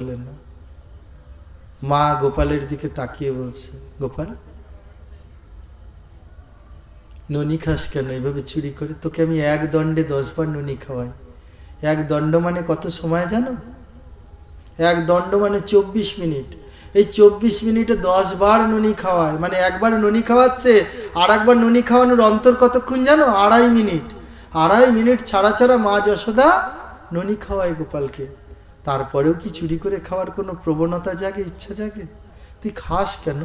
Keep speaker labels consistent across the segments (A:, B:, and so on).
A: বললেন না। মা গোপালের দিকে তাকিয়ে বলছে, গোপাল, ননি খাস কেন? এভাবে চুরি করে? তোকে আমি এক দণ্ডে দশবার ননি খাওয়াই। এক দণ্ড মানে কত সময় জানো? এক দণ্ড মানে চব্বিশ মিনিট। এই চব্বিশ মিনিটে দশ বার ননি খাওয়ায়। মানে একবার ননি খাওয়াচ্ছে আর একবার ননি খাওয়ানোর অন্তর কতক্ষণ জানো? আড়াই মিনিট। আড়াই মিনিট ছাড়া ছাড়া মা যশোদা ননি খাওয়ায় গোপালকে। তারপরেও কি চুরি করে খাওয়ার কোনো প্রবণতা জাগে, ইচ্ছা জাগে? তুই খাস কেন?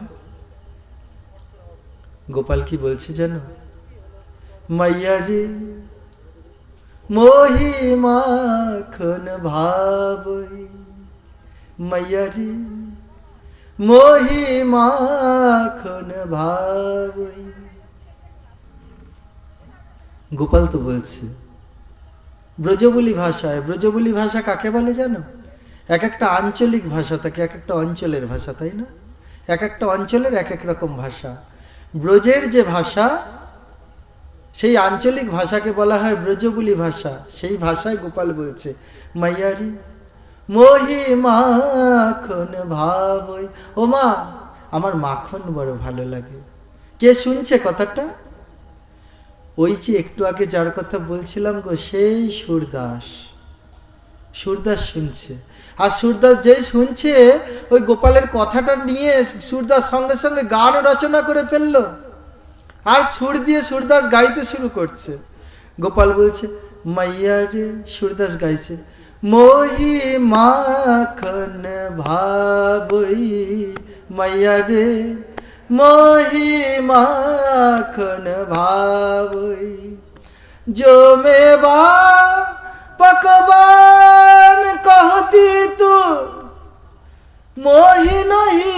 A: গোপাল কি বলছে যেন মাইয়া রে মোহি মাখন ভাবই। মাইয়া রে মোহি ভাবই। গোপাল তো বলছে ব্রজবুলি ভাষায়, ব্রজবুলি ভাষা কাকে বলে জানো? এক একটা আঞ্চলিক ভাষা থাকে, এক একটা অঞ্চলের ভাষা, তাই না? এক একটা অঞ্চলের এক এক রকম ভাষা। ব্রজের যে ভাষা, সেই আঞ্চলিক ভাষাকে বলা হয় ব্রজবুলি ভাষা। সেই ভাষায় গোপাল বলছে, মাইয়ারি মহি মাখন ভাবই। ও মা, আমার মাখন বড় ভালো লাগে। কে শুনছে কথাটা? ওই যে একটু আগে যার কথা বলছিলাম গো, সেই সুরদাস সুরদাস শুনছে। আর সুরদাস যেই শুনছে, ওই গোপালের কথাটা নিয়ে সুরদাস সঙ্গে সঙ্গে গান রচনা করে ফেলল। আর সুর দিয়ে সুরদাস গাইতে শুরু করছে। গোপাল বলছে, মাইয়া রে সুরদাস গাইছে। মহি মাখন ভাবই, মাইয়া রে মহি এখন ভাবই। জমে বা পকবান কহতি তু মহি নহি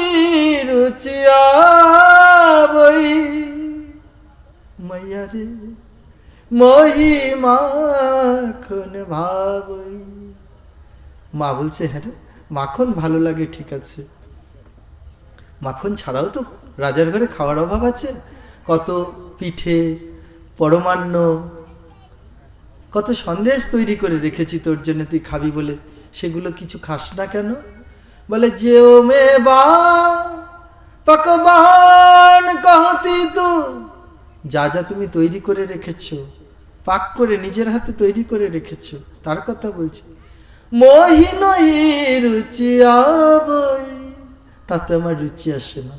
A: রুচিয়া বই মাইয়া রে মহি মাখন ভাবই। মা বলছে হ্যাঁ রে, মাখন ভালো লাগে, ঠিক আছে। মাখন ছাড়াও তো রাজার ঘরে খাওয়ার অভাব আছে। কত পিঠে পরমান্ন। কত সন্দেশ তৈরি করে রেখেছি তোর জন্য তুই খাবি বলে। সেগুলো কিছু খাস না কেন? বলে, যেও মে বা কহতি তু। যা যা তুমি তৈরি করে রেখেছ, পাক করে নিজের হাতে তৈরি করে রেখেছ, তার কথা বলছি। মহি রুচি আবই, তাতে আমার রুচি আসে না।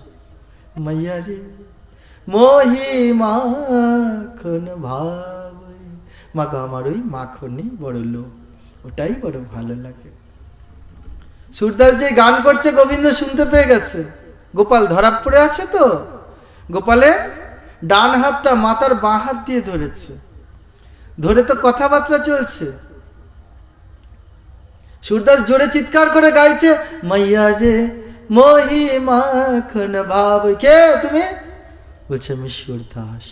A: মাইয়া রে। মহি মাখন ভাবই মাগো, আমার ওই মাখনই বড় লোক। ওটাই বড় ভালো লাগে। সুরদাস যে গান করছে, গোবিন্দ শুনতে পেয়ে গেছে। গোপাল ধরা পড়ে আছে তো? গোপালের ডান হাতটা মাতার বাঁ হাত দিয়ে ধরেছে। ধরে তো কথাবার্তা চলছে। সুরদাস জোরে চিৎকার করে গাইছে, মাইয়া রে মহি মাখন ভাব। কে তুমি? বলছে, আমি সুরদাস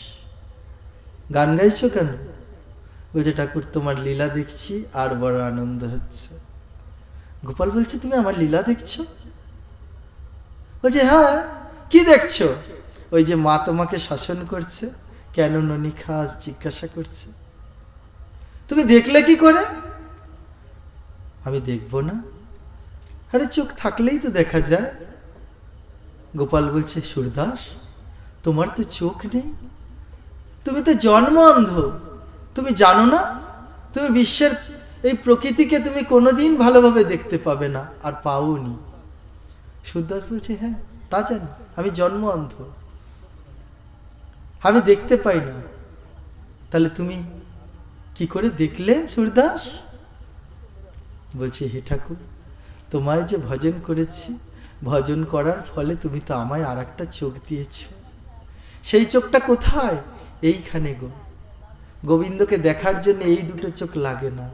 A: গান গাইছো কেন? বলছে, ঠাকুর, তোমার লীলা দেখছি, আর বড় আনন্দ হচ্ছে। গোপাল বলছে, তুমি আমার লীলা দেখছ? বলছে হ্যাঁ কি দেখছ? ওই যে মা তোমাকে শাসন করছে, কেন ননি খাস জিজ্ঞাসা করছে। তুমি দেখলে কি করে? আমি দেখব না। আরে চোখ থাকলেই তো দেখা যায়। গোপাল বলছে সুরদাস তোমার তো চোখ নেই। তুমি তো জন্ম অন্ধ তুমি জানো না? তুমি বিশ্বের এই প্রকৃতিকে তুমি কোনোদিন ভালোভাবে দেখতে পাবে না, আর পাওনি। সুরদাস বলছে হ্যাঁ তা জানি, আমি জন্ম অন্ধ আমি দেখতে পাই না। তাহলে তুমি কি করে দেখলে সুরদাস বলছে, হে ঠাকুর, তোমায় যে ভজন করেছি, ভজন করার ফলে তুমি তো আমায় আর একটা চোখ দিয়েছ। সেই চোখটা কোথায়? এইখানে গো। গোবিন্দকে দেখার জন্য এই দুটো চোখ লাগে না।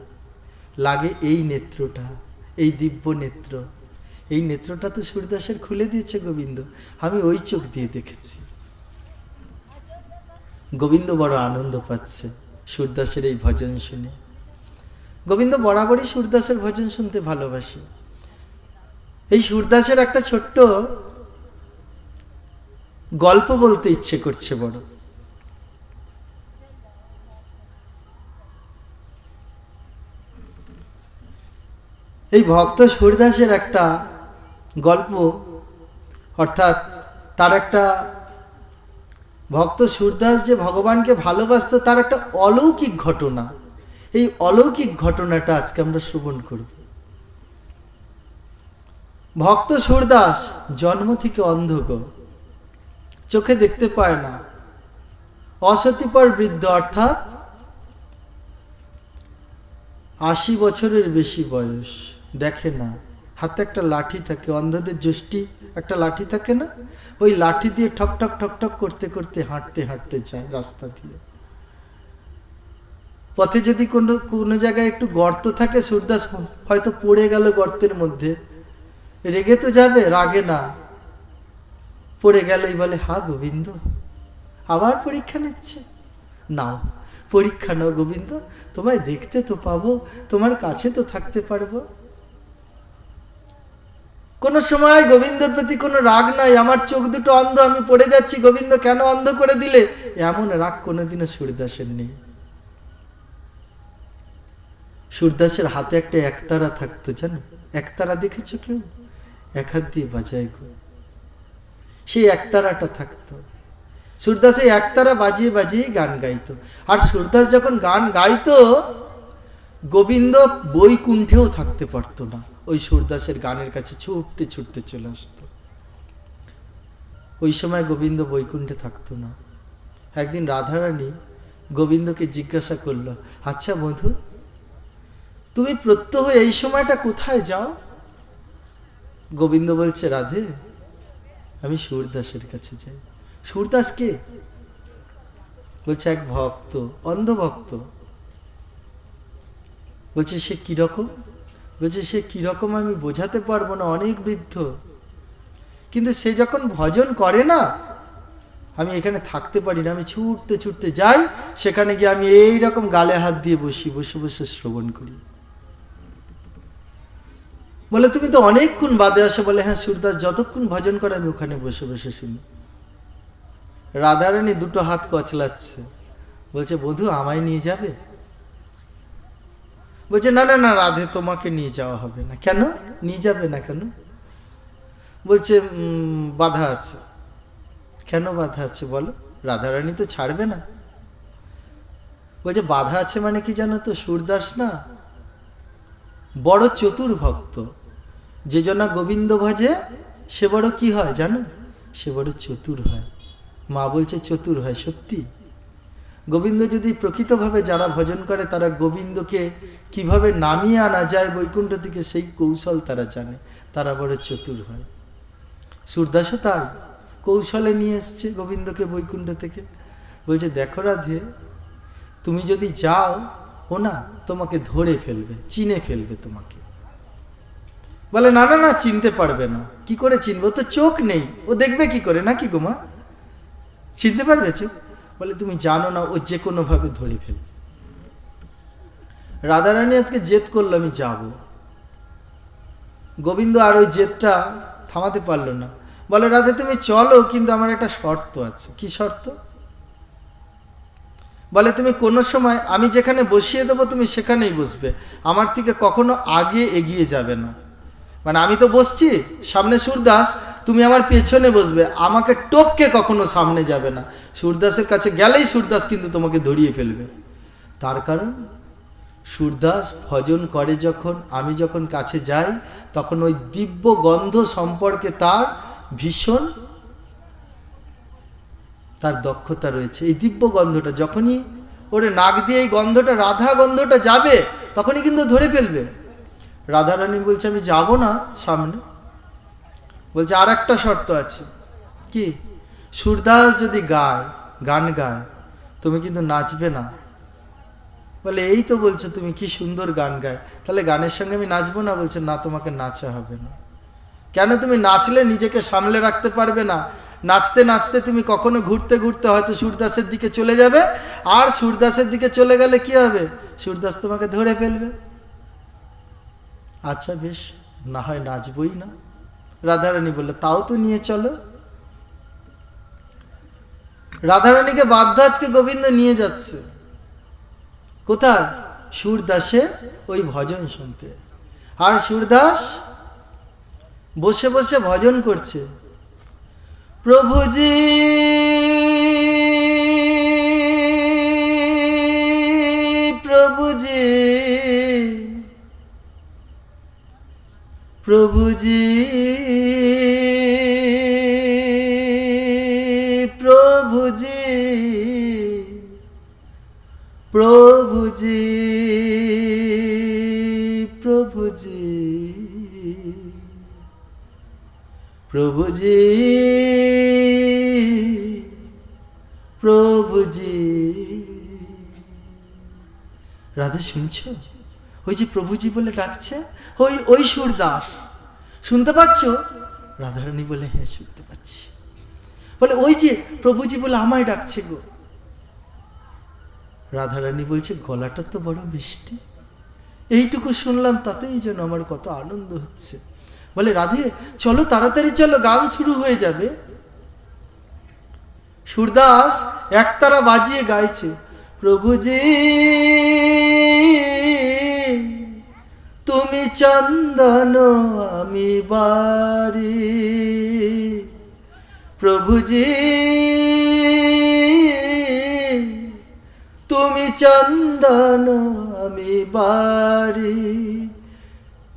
A: লাগে এই নেত্রটা, এই দিব্য নেত্র। এই নেত্রটা তো সূর্যদাসের খুলে দিয়েছে গোবিন্দ। আমি ওই চোখ দিয়ে দেখেছি। গোবিন্দ বড় আনন্দ পাচ্ছে সূর্যদাসের এই ভজন শুনে। গোবিন্দ বরাবরই সূর্যদাসের ভজন শুনতে ভালোবাসে। এই সূর্যদাসের একটা ছোট্ট গল্প বলতে ইচ্ছে করছে বড়। এই ভক্ত সুরদাসের একটা গল্প, অর্থাৎ তার একটা ভক্ত সুরদাস যে ভগবানকে ভালোবাসতো, তার একটা অলৌকিক ঘটনা। এই অলৌকিক ঘটনাটা আজকে আমরা শ্রবণ করব। ভক্ত সুরদাস জন্ম থেকে অন্ধক চোখে দেখতে পায় না। অসতিপর বৃদ্ধ অর্থাৎ আশি বছরের বেশি বয়স, দেখে না। হাতে একটা লাঠি থাকে, অন্ধদের যষ্টি, একটা লাঠি থাকে না? ওই লাঠি দিয়ে ঠক ঠক ঠক ঠক করতে করতে হাঁটতে হাঁটতে যায় রাস্তা দিয়ে। পথে যদি কোনো কোনো জায়গায় একটু গর্ত থাকে সুরদাস হয়তো পড়ে গেল গর্তের মধ্যে। রেগে তো যাবে, রাগে না। পড়ে গেলেই বলে, হা, গোবিন্দ, আবার পরীক্ষা নিচ্ছে? নাও, পরীক্ষা নাও, গোবিন্দ, তোমায় দেখতে তো পাবো, তোমার কাছে তো থাকতে পারব। কোনো সময় গোবিন্দের প্রতি কোনো রাগ নাই, আমার চোখ দুটো অন্ধ, আমি পড়ে যাচ্ছি, গোবিন্দ, কেন অন্ধ করে দিলে? এমন রাগ কোনোদিনও সূর্যদাসের নেই। সূর্যদাসের হাতে একটা একতারা থাকতো, জানো? একতারা দেখেছ কেউ? এক হাত দিয়ে বাজায় গো। সেই একতারাটা থাকতো। সুরদাস ওই একতারা বাজিয়ে বাজিয়ে গান গাইতো। আর সুরদাস যখন গান গাইতো, গোবিন্দ বৈকুণ্ঠেও থাকতে পারতো না। ওই সুরদাসের গানের কাছে ছুটতে ছুটতে চলে আসতো। ওই সময় গোবিন্দ বৈকুণ্ঠে থাকতো না। একদিন রাধারানী গোবিন্দকে জিজ্ঞাসা করল আচ্ছা বধু তুমি প্রত্যহ এই সময়টা কোথায় যাও? গোবিন্দ বলছে, রাধে আমি সুরদাসের কাছে যাই। সুরদাস কে? বলছে, এক ভক্ত অন্ধ ভক্ত বলছে, সে কীরকম? বলছে, সে কীরকম আমি বোঝাতে পারব না, অনেক বৃদ্ধ। কিন্তু সে যখন ভজন করে না, আমি এখানে থাকতে পারি না, আমি ছুটতে ছুটতে যাই, সেখানে গিয়ে আমি এই রকম গালে হাত দিয়ে বসি, বসে বসে শ্রবণ করি। বলে, তুমি তো অনেকক্ষণ বাদে আসো। বলে হ্যাঁ সুরদাস যতক্ষণ ভজন করে আমি ওখানে বসে বসে শুনি। রাধারানী দুটো হাত কচলাচ্ছে। বলছে, বধু, আমায় নিয়ে যাবে? বলছে, না না না, রাধে, তোমাকে নিয়ে যাওয়া হবে না। কেন? নিয়ে যাবে না কেন? বলছে বাধা আছে। কেন বাধা আছে বলো? রাধারানী তো ছাড়বে না। বলছে, বাধা আছে মানে কি জানো তো সুরদাস না বড় চতুর ভক্ত। যে জনা গোবিন্দ ভজে, সে বড় কি হয় জানো? সে বড় চতুর হয়। মা বলছে, চতুর হয়, সত্যি? গোবিন্দ যদি প্রকৃতভাবে যারা ভজন করে, তারা গোবিন্দকে কীভাবে নামিয়ে আনা যায় বৈকুণ্ঠ থেকে, সেই কৌশল তারা জানে। তারা বড় চতুর হয়। সুরদাসও তাই। কৌশলে নিয়ে এসছে গোবিন্দকে বৈকুণ্ঠ থেকে। বলছে, দেখো রাধে, তুমি যদি যাও, ও না তোমাকে ধরে ফেলবে, চিনে ফেলবে তোমাকে। বলে, না না না, চিনতে পারবে না। কি করে চিনবো? তো চোখ নেই। ও দেখবে কি করে? না কি গোমা চিনতে পারবে চোখ? বলে, তুমি জানো না, ও যে কোনোভাবে ধরে ফেলবে রাধারানী আজকে জেদ করল, আমি যাব। গোবিন্দ আর ওই জেদটা থামাতে পারল না। বলে, রাধা, তুমি চলো, কিন্তু আমার একটা শর্ত আছে। কি শর্ত? বলে, তুমি কোনো সময়, আমি যেখানে বসিয়ে দেবো, তুমি সেখানেই বসবে। আমার থেকে কখনো আগে এগিয়ে যাবে না। মানে আমি তো বসছি, সামনে সুরদাস তুমি আমার পেছনে বসবে, আমাকে টপকে কখনো সামনে যাবে না। সুরদাসের কাছে গেলেই সুরদাস কিন্তু তোমাকে ধরিয়ে ফেলবে। তার কারণ সুরদাস ভজন করে যখন, আমি যখন কাছে যাই, তখন ওই দিব্য গন্ধ সম্পর্কে তার ভীষণ তার দক্ষতা রয়েছে। এই দিব্য গন্ধটা যখনই ওরে নাক দিয়ে এই গন্ধটা, রাধা গন্ধটা যাবে, তখনই কিন্তু ধরে ফেলবে। রাধারানী বলছে, আমি যাব না সামনে। বলছে আর একটা শর্ত আছে। কি? সুরদাস যদি গায়, গান গায়, তুমি কিন্তু নাচবে না। বলে, এই তো বলছো তুমি, কি সুন্দর গান গায়। তাহলে গানের সঙ্গে আমি নাচবো না? বলছে, না, তোমাকে নাচা হবে না। কেন তুমি নাচলে নিজেকে সামলে রাখতে পারবে না? নাচতে নাচতে তুমি কখনো ঘুরতে ঘুরতে হয়তো সুরদাসের দিকে চলে যাবে। আর সুরদাসের দিকে চলে গেলে কি হবে? সুরদাস তোমাকে ধরে ফেলবে। আচ্ছা বেশ, না হয় নাচবই না। রাধারানী বলল, তাও তো নিয়ে চলো। রাধারানীকে বাধ্য আজকে গোবিন্দ নিয়ে যাচ্ছে। কোথায়? সুরদাসের ওই ভজন শুনতে। আর সুরদাস বসে বসে ভজন করছে। প্রভুজি প্রভুজি প্রভুজি প্রভুজি প্রভু যে প্রভু যে প্রভু যে প্রভু যে রাধা শুনছো? ওই যে প্রভুজি বলে ডাকছে, ওই ওই সুরদাস শুনতে পাচ্ছ? রাধারানী বলে হ্যাঁ শুনতে পাচ্ছি। বলে, ওই যে প্রভুজি বলে আমায় ডাকছে গো। রাধারানী বলছে, গলাটা তো বড় মিষ্টি। এইটুকু শুনলাম, তাতেই যেন আমার কত আনন্দ হচ্ছে। বলে, রাধে, চলো তাড়াতাড়ি, চলো, গান শুরু হয়ে যাবে। সুরদাস একতারা বাজিয়ে গাইছে, প্রভুজি তুমি চন্দন, আমি বাড়ি। প্রভুজি তুমি চন্দন, আমি বাড়ি।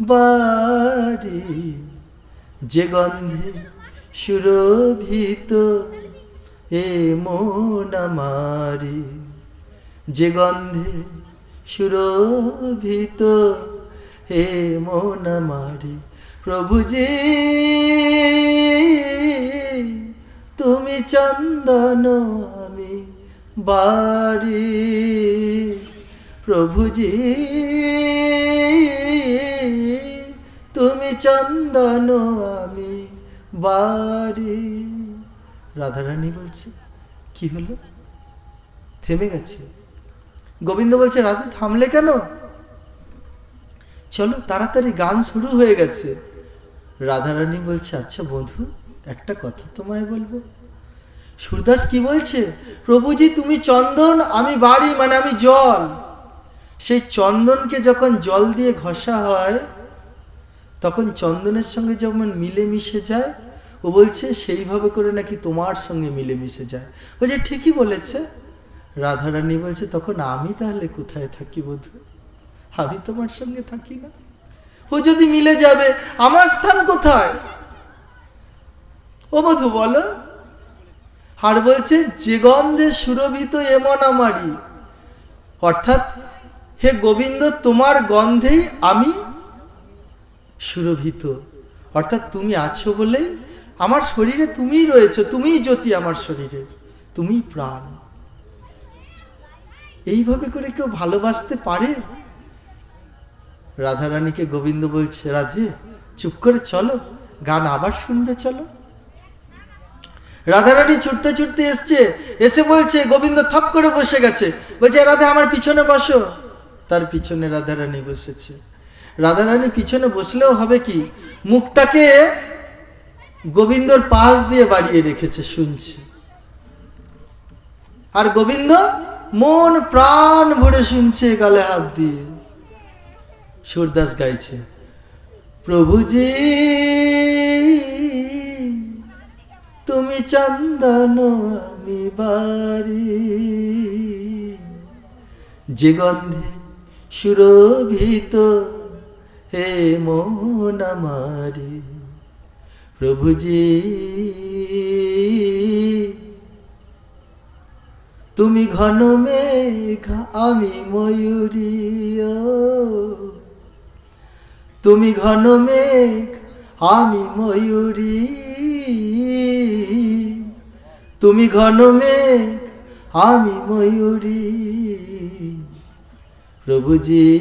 A: বাড়ি যে গন্ধে সুরভিত এ মন আমারি। যে গন্ধে সুরভিত হে মন আমারি প্রভুজি তুমি চন্দন আমি বাড়ি। প্রভুজি তুমি চন্দন আমি বাড়ি। রাধারানী বলছে, কি হলো? থেমে গেছে? গোবিন্দ বলছে, রাধা, থামলে কেন? চলো তাড়াতাড়ি গান শুরু হয়ে গেছে। রাধারানী বলছে আচ্ছা বন্ধু, একটা কথা তোমায় বলব। সুরদাস কি বলছে? প্রভুজি, তুমি চন্দন, আমি বাড়ি মানে আমি জল। সেই চন্দনকে যখন জল দিয়ে ঘষা হয়, তখন চন্দনের সঙ্গে যেমন মিলে মিশে যায়, ও বলছে, সেইভাবে করে নাকি তোমার সঙ্গে মিলে মিশে যায়। বলছে, ঠিকই বলেছে। রাধারানী বলছে, তখন আমি তাহলে কোথায় থাকি বধু আমি তোমার সঙ্গে থাকি না। ও যদি মিলে যাবে, আমার স্থান কোথায়? ও বধু, বলো। আর বলছে, যে গন্ধে সুরভিত এমন আমারই। অর্থাৎ, হে গোবিন্দ, তোমার গন্ধেই আমি সুরভিত। অর্থাৎ, তুমি আছো বলেই আমার শরীরে তুমিই রয়েছো, তুমিই জ্যোতি আমার শরীরের তুমিই প্রাণ। এইভাবে করে কেউ ভালোবাসতে পারে? রাধারানীকে গোবিন্দ বলছে, রাধে, চুপ করে চলো, গান আবার শুনবে, চলো। রাধারানী ছুটতে ছুটতে এসছে, এসে বলছে, গোবিন্দ থপ করে বসে গেছে। বলছে, রাধা, আমার পিছনে বসো। তার পিছনে রাধারানী বসেছে। রাধারানী পিছনে বসলেও হবে কি, মুখটাকে গোবিন্দর পাশ দিয়ে বাড়িয়ে রেখেছে, শুনছে। আর গোবিন্দ মন প্রাণ ভরে শুনছে, গালে হাত দিয়ে। সুরদাস গাইছে। প্রভুজি তুমি চন্দন, আমি বাড়ি। যে গন্ধে সুরভিত, হে মন আমারি। প্রভুজি তুমি ঘন মেঘ, আমি ময়ূরী। তুমি ঘন মেঘ, আমি ময়ূরী। তুমি ঘন মেঘ, আমি ময়ূরী। প্রভুজি,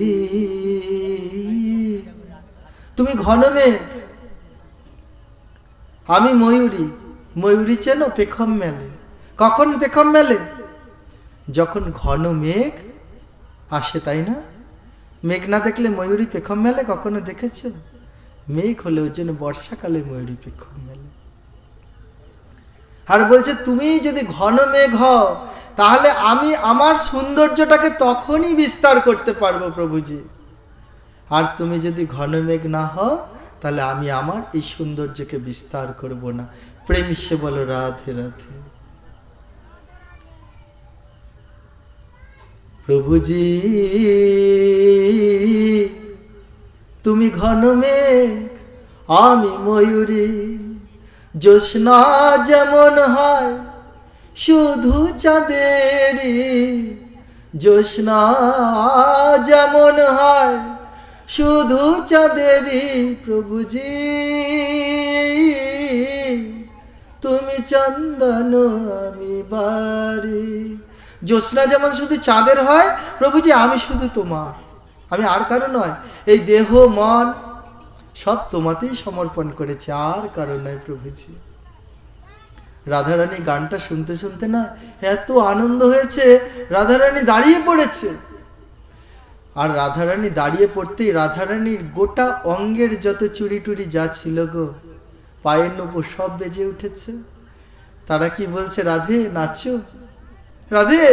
A: তুমি ঘন মেঘ, আমি ময়ূরী। ময়ূরী চেন পেখম মেলে। কখন পেখম মেলে? যখন ঘন মেঘ আসে, তাই না? মেঘ না দেখলে ময়ূরী পেখম মেলে, কখনো দেখেছ? মেঘ হলে ওর জন্য বর্ষাকালে ময়ূরী পেখম মেলে। আর বলছে, তুমি যদি ঘন মেঘ হও, তাহলে আমি আমার সৌন্দর্যটাকে তখনই বিস্তার করতে পারব প্রভুজি। আর তুমি যদি ঘন মেঘ না হও, তাহলে আমি আমার এই সৌন্দর্যকে বিস্তার করব না। প্রেম সে বলো, রাধে রাধে। প্রভুজি, তুমি ঘন মেঘ, আমি ময়ূরী। জ্যোৎস্না যেমন হয়, শুধু চাঁদেরই। জ্যোৎস্না যেমন হয়, শুধু চাঁদেরই প্রভুজি। তুমি চন্দন, আমি বাড়ি। জ্যোৎস্না যেমন শুধু চাঁদের হয়, প্রভুজি, আমি শুধু তোমার। আমি আর কারও নয়, এই দেহ, মন, সব তোমাতেই সমর্পণ করেছে, আর কারও নয় প্রভুজি। রাধারানী গানটা শুনতে শুনতে না এত আনন্দ হয়েছে, রাধারানী দাঁড়িয়ে পড়েছে। আর রাধারানী দাঁড়িয়ে পড়তেই রাধারানীর গোটা অঙ্গের যত চুরি টুরি যা ছিল গো, পায়ের নপুর সব বেজে উঠেছে। তারা কি বলছে, রাধে, নাচো। রাধে,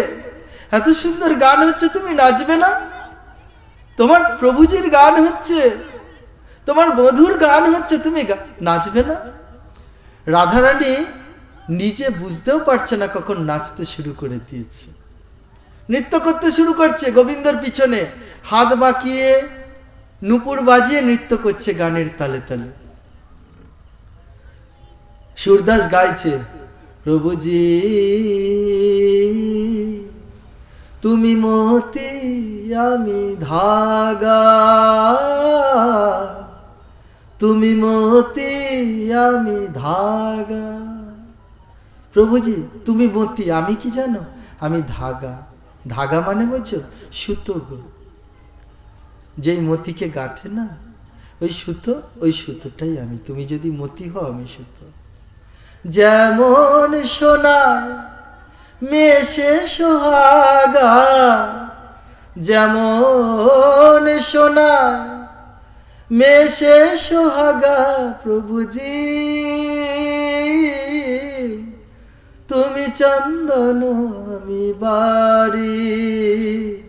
A: এত সুন্দর গান হচ্ছে, তুমি নাচবে না? তোমার প্রভুজির গান হচ্ছে, তোমার বধুর গান হচ্ছে, তুমি নাচবে না? রাধারানী নিজে বুঝতেও পারছে না কখন নাচতে শুরু করে দিয়েছে। নৃত্য করতে শুরু করছে গোবিন্দর পিছনে, হাত বাঁকিয়ে নুপুর বাজিয়ে নৃত্য করছে গানের তালে তালে। সুরদাস গাইছে প্রভুজি, তুমি মতি, আমি ধাগা। তুমি মতি, আমি ধাগা। প্রভুজি, তুমি মতি, আমি কি জানো? আমি ধাগা। ধাগা মানে বলছো সুতো গো। যেই মতিকে গাঁথে না, ওই সুতো, ওই সুতোটাই আমি। তুমি যদি মতি হও, আমি সুতো। যেমন সোনার মেশে সোহাগা, যেমন সোনার মেশে সোহাগা, প্রভুজি, তুমি চন্দন, আমি বাড়ি।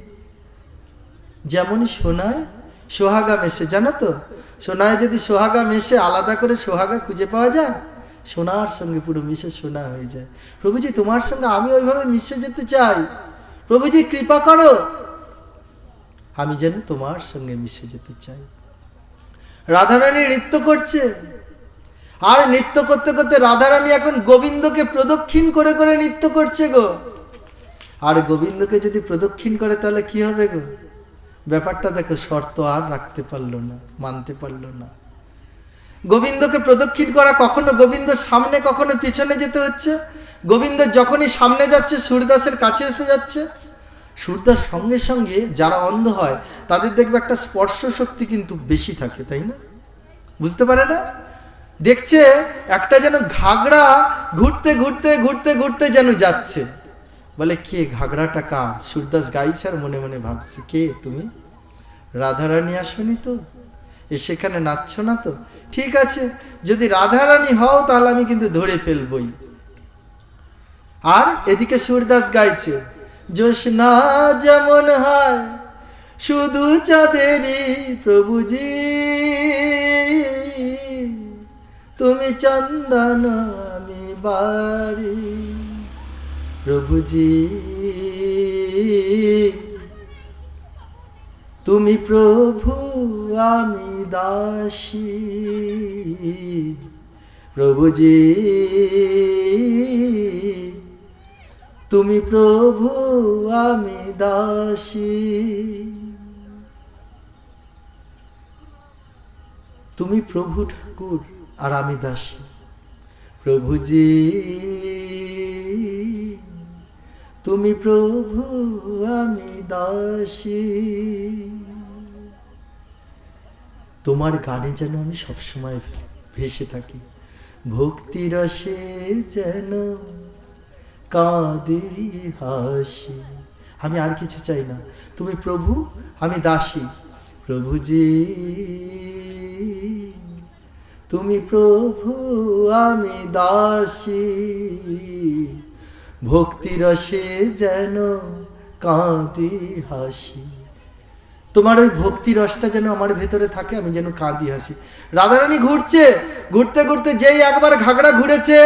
A: যেমন সোনায় সোহাগা মেশে, জানো তো? সোনায় যদি সোহাগা মেশে, আলাদা করে সোহাগা খুঁজে পাওয়া যায়? সোনার সঙ্গে পুরো মিশে সোনা হয়ে যায়। প্রভুজি, তোমার সঙ্গে আমি ওইভাবে মিশে যেতে চাই। প্রভুজি, কৃপা করো। আমি যেন তোমার সঙ্গে মিশে যেতে চাই। রাধারানী নৃত্য করছে। আর নৃত্য করতে করতে রাধারানী এখন গোবিন্দকে প্রদক্ষিণ করে করে নৃত্য করছে গো। আর গোবিন্দকে যদি প্রদক্ষিণ করে, তাহলে কি হবে গো? ব্যাপারটা দেখো, শর্ত আর রাখতে পারল না, মানতে পারল না। গোবিন্দকে প্রদক্ষিণ করা কখনো গোবিন্দর সামনে, কখনো পিছনে যেতে হচ্ছে? গোবিন্দ যখনই সামনে যাচ্ছে সুরদাসের কাছে এসে যাচ্ছে। সূর্যদাস সঙ্গে সঙ্গে যারা অন্ধ হয়, তাদের দেখবে একটা স্পর্শ শক্তি কিন্তু বেশি থাকে, তাই না? বুঝতে পারে না? দেখছে একটা যেন ঘাগড়া ঘুরতে ঘুরতে ঘুরতে ঘুরতে যেন যাচ্ছে। বলে, কে ঘাগড়াটা কার? সুরদাস গাইছে আর মনে মনে ভাবছে, কে তুমি? রাধারানী আসনি তো? সেখানে নাচছ না তো? ঠিক আছে, যদি রাধারানী হও তাহলে আমি কিন্তু ধরে ফেলবই। আর এদিকে সুরদাস গাইছে জোসনা যেমন হয়, শুধু চাঁদেরই প্রভুজি তুমি চন্দন, আমি বাড়ি প্রভুজি তুমি প্রভু, আমি দাসী। প্রভুজি তুমি প্রভু, আমি দাসী। তুমি প্রভু ঠাকুর, আর আমি দাসী। প্রভুজি তুমি প্রভু, আমি দাসী। তোমার গানে যেন আমি সবসময় ভেসে থাকি। ভক্তি রসে যেন কাঁদি হাসি। আমি আর কিছু চাই না। তুমি প্রভু, আমি দাসী। প্রভুজি তুমি প্রভু, আমি দাসী। ভক্তি রসে যেন কাঁদি হাসি। তোমার ওই ভক্তি রসটা যেন আমার ভেতরে থাকে, আমি যেন কাঁদি হাসি। রাধারানী ঘুরছে, ঘুরতে ঘুরতে যেই একবার ঘাগড়া ঘুরেছে,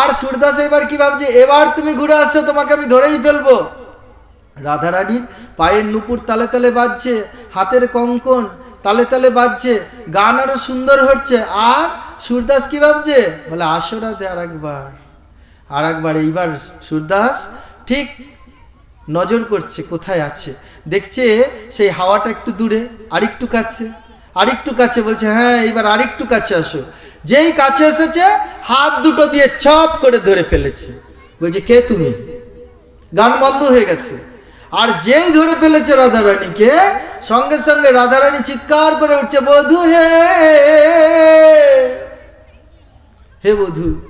A: আর সুরদাস এবার কি ভাবছে, এবার তুমি ঘুরে আসছো তোমাকে আমি ধরেই ফেলব। রাধারানীর পায়ের নুপুর তালে তালে বাজছে, হাতের কঙ্কন তালে তালে বাজছে, গান আরও সুন্দর হচ্ছে, আর সুরদাস কি ভাবছে, বলে, আসো রাধে আর একবার আর একবার এইবার সুরদাস ঠিক নজর করছে, কোথায় আছে? দেখছে সেই হাওয়াটা একটু দূরে, আরেকটু কাছে আরেকটু কাছে বলছে হ্যাঁ এবার আরেকটু কাছে আসো। যেই কাছে এসেছে, হাত দুটো দিয়ে ছপ করে ধরে ফেলেছে। বলছে, কে তুমি? গান বন্ধ হয়ে গেছে। আর যেই ধরে ফেলেছে রাধারানীকে, সঙ্গে সঙ্গে রাধারানী চিৎকার করে উঠছে, বধু হে! হে বধু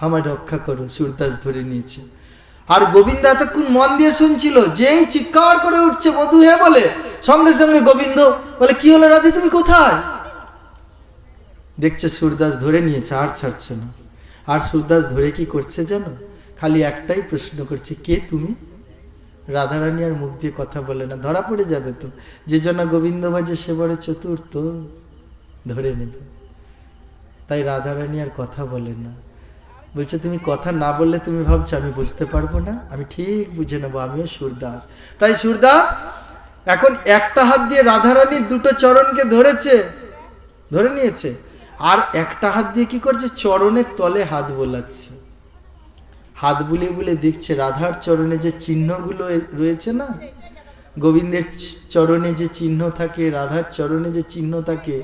A: আমার রক্ষা করো। সুরদাস ধরে নিয়েছে। আর গোবিন্দ এতক্ষণ মন দিয়ে শুনছিল, যেই চিৎকার করে উঠছে বধু হে বলে, সঙ্গে সঙ্গে গোবিন্দ বলে, কি হলো রাধে, তুমি কোথায়? দেখছে সুরদাস ধরে নিয়েছে, আর ছাড়ছে না। আর সুরদাস ধরে কি করছে জানো? খালি একটাই প্রশ্ন করছে, কে তুমি? রাধারানী আর মুখ দিয়ে কথা বলে না, ধরা পড়ে যাবে তো। যে জন্য গোবিন্দ বাজে সে বড় চতুর্থ ধরে নেবে। তাই রাধারানী আর কথা বলে না। বলছে, তুমি কথা না বললে তুমি ভাবছ আমি বুঝতে পারব না? আমি ঠিক বুঝে নেব, আমিও সুরদাস। তাই সুরদাস এখন একটা হাত দিয়ে রাধারানীর দুটো চরণকে ধরেছে, ধরে নিয়েছে, আর একটা হাত দিয়ে কি করছে? চরণের তলে হাত বোলাচ্ছে। হাত বুলিয়ে বুলিয়ে দেখছে রাধার চরণে যে চিহ্নগুলো রয়েছে না, গোবিন্দের চরণে যে চিহ্ন থাকে, রাধার চরণে যে চিহ্ন থাকে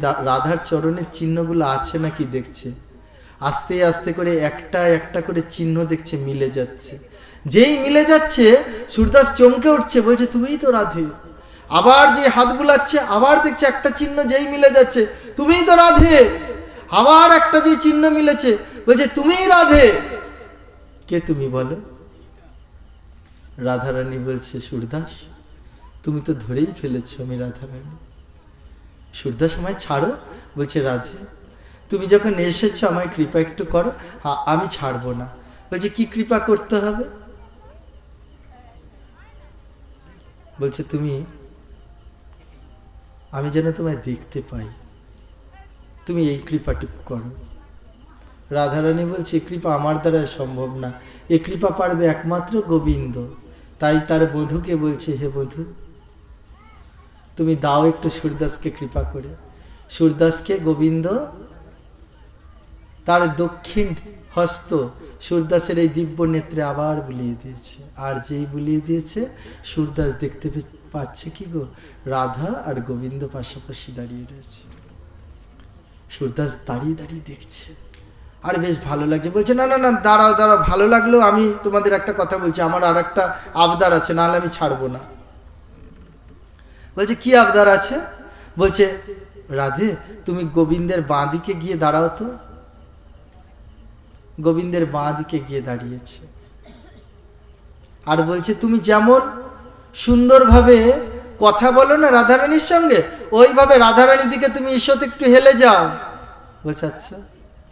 A: দা- রাধার চরণের চিহ্নগুলো আছে নাকি দেখছে? আস্তে আস্তে করে একটা একটা করে চিহ্ন দেখছে, মিলে যাচ্ছে। যেই মিলে যাচ্ছে সুরদাস চমকে উঠছে, বলছে, তুমিই তো রাধে। আবার যে হাত বুলাচ্ছে, আবার দেখছে একটা চিহ্ন যেই মিলে যাচ্ছে, তুমিই তো রাধে। আবার একটা যে চিহ্ন মিলেছে, বলছে, তুমিই রাধে। কে তুমি বলো? রাধারানী বলছে সুরদাস তুমি তো ধরেই ফেলেছো আমি রাধারানী। সুরদাস আমায় ছাড়ো? বলছে, রাধে। তুমি যখন এসেছ, আমায় কৃপা একটু করো। আমি ছাড়বো না। বলছে, কি কৃপা করতে হবে? বলছে, তুমি, আমি যেন তোমায় দেখতে পাই। তুমি এই কৃপাটুকু করো। রাধারানী বলছে, "এ কৃপা আমার দ্বারা সম্ভব না। এ কৃপা পারবে একমাত্র গোবিন্দ। তাই তার বধূকে বলছে, হে বধূ, তুমি দাও একটু সুরদাসকে কৃপা করে। সুরদাসকে গোবিন্দ তার দক্ষিণ হস্ত সুরদাসের এই দিব্য নেত্রে আবার বুলিয়ে দিয়েছে। আর যেই বুলিয়ে দিয়েছে, সুরদাস দেখতে পাচ্ছে কি গো? রাধা আর গোবিন্দ পাশাপাশি দাঁড়িয়ে রয়েছে। সুরদাস দাঁড়িয়ে দাঁড়িয়ে দেখছে। আর বেশ ভালো লাগছে। বলছে, না না না, দাঁড়াও দাঁড়াও, ভালো লাগল। আমি তোমাদের একটা কথা বলছি। আমার আর একটা আবদার আছে, নাহলে আমি ছাড়বো না। বলছে, কি আবদার আছে? বলছে, রাধে, তুমি গোবিন্দের বাঁ দিকে গিয়ে দাঁড়াও তো। গোবিন্দের বাঁ দিকে গিয়ে দাঁড়িয়েছে। আর বলছে, তুমি যেমন সুন্দরভাবে কথা বলো না রাধারানীর সঙ্গে, ওইভাবে রাধারানীর দিকে তুমি ঈশ্বর একটু হেলে যাও। বলছে আচ্ছা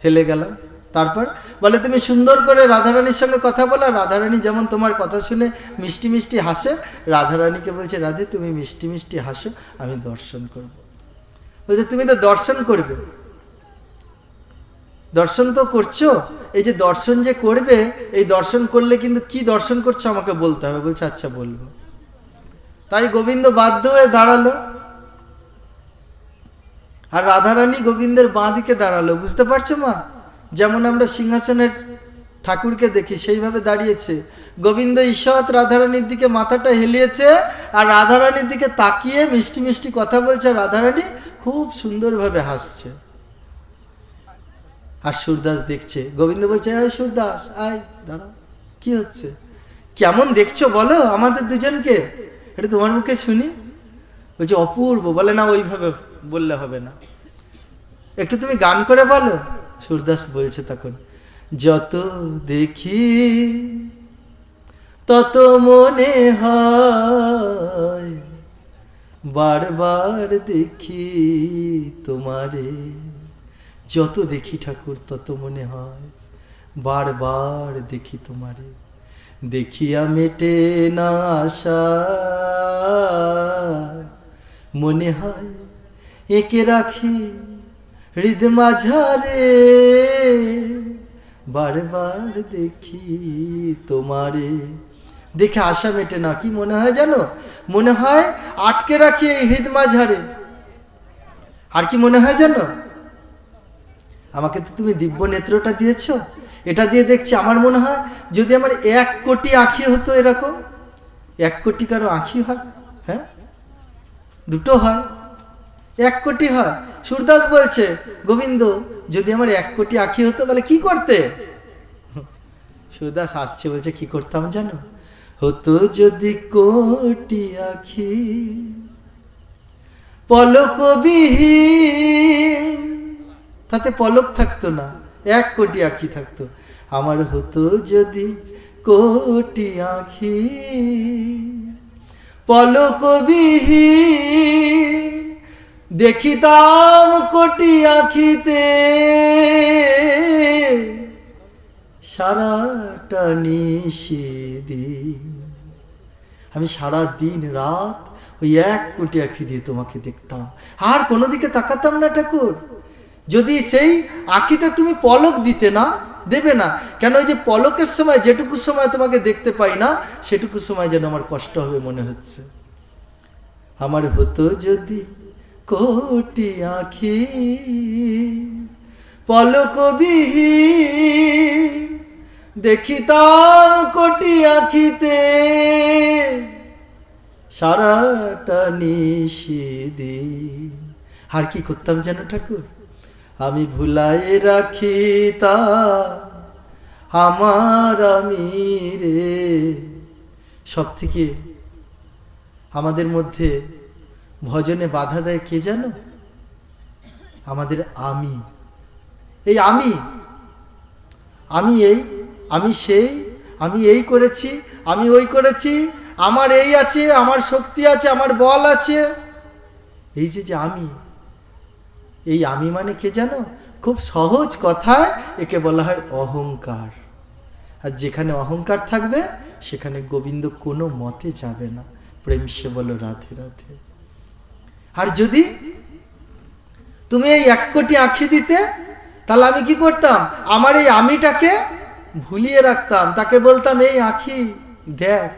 A: হেলে গেলাম। তারপর বলে, তুমি সুন্দর করে রাধারানীর সঙ্গে কথা বলো, রাধারানী যেমন তোমার কথা শুনে মিষ্টি মিষ্টি হাসে, রাধারানীকে বলছে, রাধে, তুমি মিষ্টি মিষ্টি হাসো, আমি দর্শন করব। বলছে, তুমি তো দর্শন করবে। দর্শন তো করছ? এই যে দর্শন যে করবে, এই দর্শন করলে কিন্তু কি দর্শন করছ আমাকে বলতে হবে। বলছে আচ্ছা বলব। তাই গোবিন্দ বাধ্য হয়ে দাঁড়াল। আর রাধারানী গোবিন্দের বাঁ দিকে দাঁড়াল। বুঝতে পারছ মা? যেমন আমরা সিংহাসনের ঠাকুরকে দেখি, সেইভাবে দাঁড়িয়েছে। গোবিন্দ ঈশাত রাধারানীর দিকে মাথাটা হেলিয়েছে আর রাধারানীর দিকে তাকিয়ে মিষ্টি মিষ্টি কথা বলছে। রাধারানী খুব সুন্দরভাবে হাসছে। আর সুরদাস দেখছে। গোবিন্দ বলছে আয় সুরদাস, আয়, দাঁড়াও, কি হচ্ছে? কেমন দেখছ বলো আমাদের দুজনকে? এটা তোমার মুখে শুনি? বলছে, অপূর্ব। বলে, না, ওইভাবে বললে হবে না। একটু তুমি গান করে বলো। সুরদাস বলছে তখন, যত দেখি, তত মনে হয়, বারবার দেখি তোমারে। যত দেখি ঠাকুর, তত মনে হয় বারবার দেখি তোমারে। দেখিয়া মেটে না আশা, মনে হয় একে রাখি হৃদ মাঝারে। বারবার দেখি তোমারে। দেখে আশা মেটে না, কি মনে হয় জানো? মনে হয় আটকে রাখি এই হৃদ মাঝারে। আর কি মনে হয় জানো? আমাকে তো তুমি দিব্য নেত্রটা দিয়েছ। এটা দিয়ে দেখছি আমার মনে হয় যদি আমার এক কোটি আঁখি হতো এরকম, এক কোটি কারও আঁখি হয়? হ্যাঁ? দুটো হয়। এক কোটি হয়। সুরদাস বলছে, গোবিন্দ, যদি আমার এক কোটি আঁখি হতো বলে কি করতে? সুরদাস আসছে বলছে, কি করতাম জানো? হতো যদি কোটি আঁখি। পলকবিহীন তাতে পলক থাকতো না, এক কোটি আঁখি থাকতো। আমার হতো যদি কোটি আঁখি। পলকবিহীন দেখিতাম কোটি আঁখিতে। সারাটা নিষেদিন আমি সারা দিন রাত ওই এক কোটি আঁখি দিয়ে তোমাকে দেখতাম। আর কোনো দিকে তাকাতাম না ঠাকুর। যদি সেই আঁখিতে তুমি পলক দিতে না, দেবে না। কেন ওই যে পলকের সময় যেটুকু সময় তোমাকে দেখতে পাই না, সেটুকু সময় যেন আমার কষ্ট হবে মনে হচ্ছে। আমার হতো যদি কোটি আঁখি, পলকবিহীন, দেখিতাম কোটি আঁখিতে, সারাটা নিষেদিন আর কি করতাম যেন ঠাকুর? আমি ভুলাই রাখি তা, আমার আমি রে সব থেকে আমাদের মধ্যে ভজনে বাধা দেয় কে জানো? আমাদের আমি। এই আমি আমি এই, আমি সেই, আমি এই করেছি, আমি ওই করেছি, আমার এই আছে, আমার শক্তি আছে, আমার বল আছে। এই যে যে আমি এই আমি মানে কে জানো? খুব সহজ কথায় একে বলা হয় অহংকার। আর যেখানে অহংকার থাকবে, সেখানে গোবিন্দ কোনো মতে যাবে না। প্রেম সে বলো রাধে রাধে। আর যদি তুমি এই এক কোটি আঁখি দিতে, তাহলে আমি কি করতাম? আমার এই আমিটাকে ভুলিয়ে রাখতাম। তাকে বলতাম, এই আঁখি, দেখ।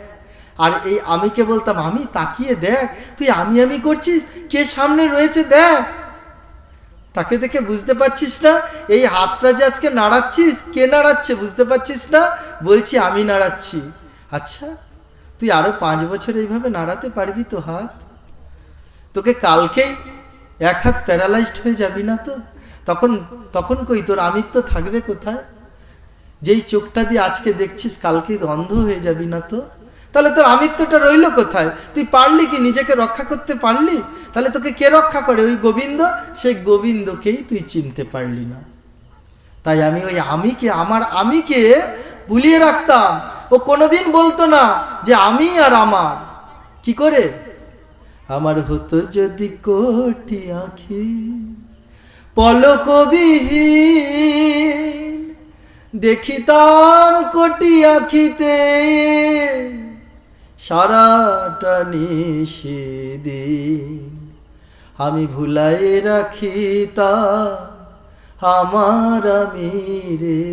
A: আর এই আমিকে বলতাম, আমি তাকিয়ে দেখ। তুই আমি আমি করছিস? কে সামনে রয়েছে দেখ। তাকে দেখে বুঝতে পারছিস না? এই হাতটা যে আজকে নাড়াচ্ছিস, কে নাড়াচ্ছে বুঝতে পারছিস না? বলছি, আমি নাড়াচ্ছি। আচ্ছা তুই আরও পাঁচ বছর এইভাবে নাড়াতে পারবি তো হাত? তোকে কালকেই এক হাত প্যারালাইজড হয়ে যাবি না তো? তখন তখন কই তোর আমিত্ব থাকবে কোথায়? যেই চোখটা দিয়ে আজকে দেখছিস কালকে অন্ধ হয়ে যাবি না তো? তাহলে তোর আমিত্বটা রইল কোথায়? তুই পারলি কি নিজেকে রক্ষা করতে পারলি? তাহলে তোকে কে রক্ষা করে? ওই গোবিন্দ? সেই গোবিন্দকেই তুই চিনতে পারলি না। তাই আমি ওই আমিকে, আমার আমিকে ভুলিয়ে রাখতাম। ও কোনোদিন বলতো না যে আমি আর আমার। কি করে? আমার হতো যদি কোটি আঁখি, পলকবিহীন, দেখিতাম কোটি আঁখিতে। সারাটা নিষেদিন আমি ভুলাই রাখি তা, আমার আমি রে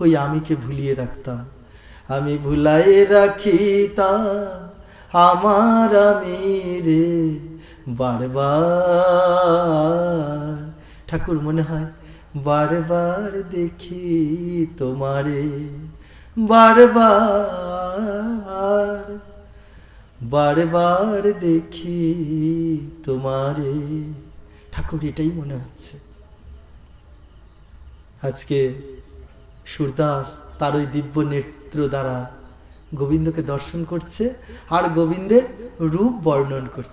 A: ওই আমিকে ভুলিয়ে রাখতাম? আমি ভুলাই রাখি তা, আমার আমি রে বারবার, ঠাকুর মনে হয়, বারবার দেখি তোমারে। বারবার। বারবার দেখি তোমারে। ঠাকুর, এটাই মনে হচ্ছে। আজকে সুরদাস তার ওই দিব্য নেত্র দ্বারা গোবিন্দকে দর্শন করছে আর গোবিন্দের রূপ বর্ণন করছে।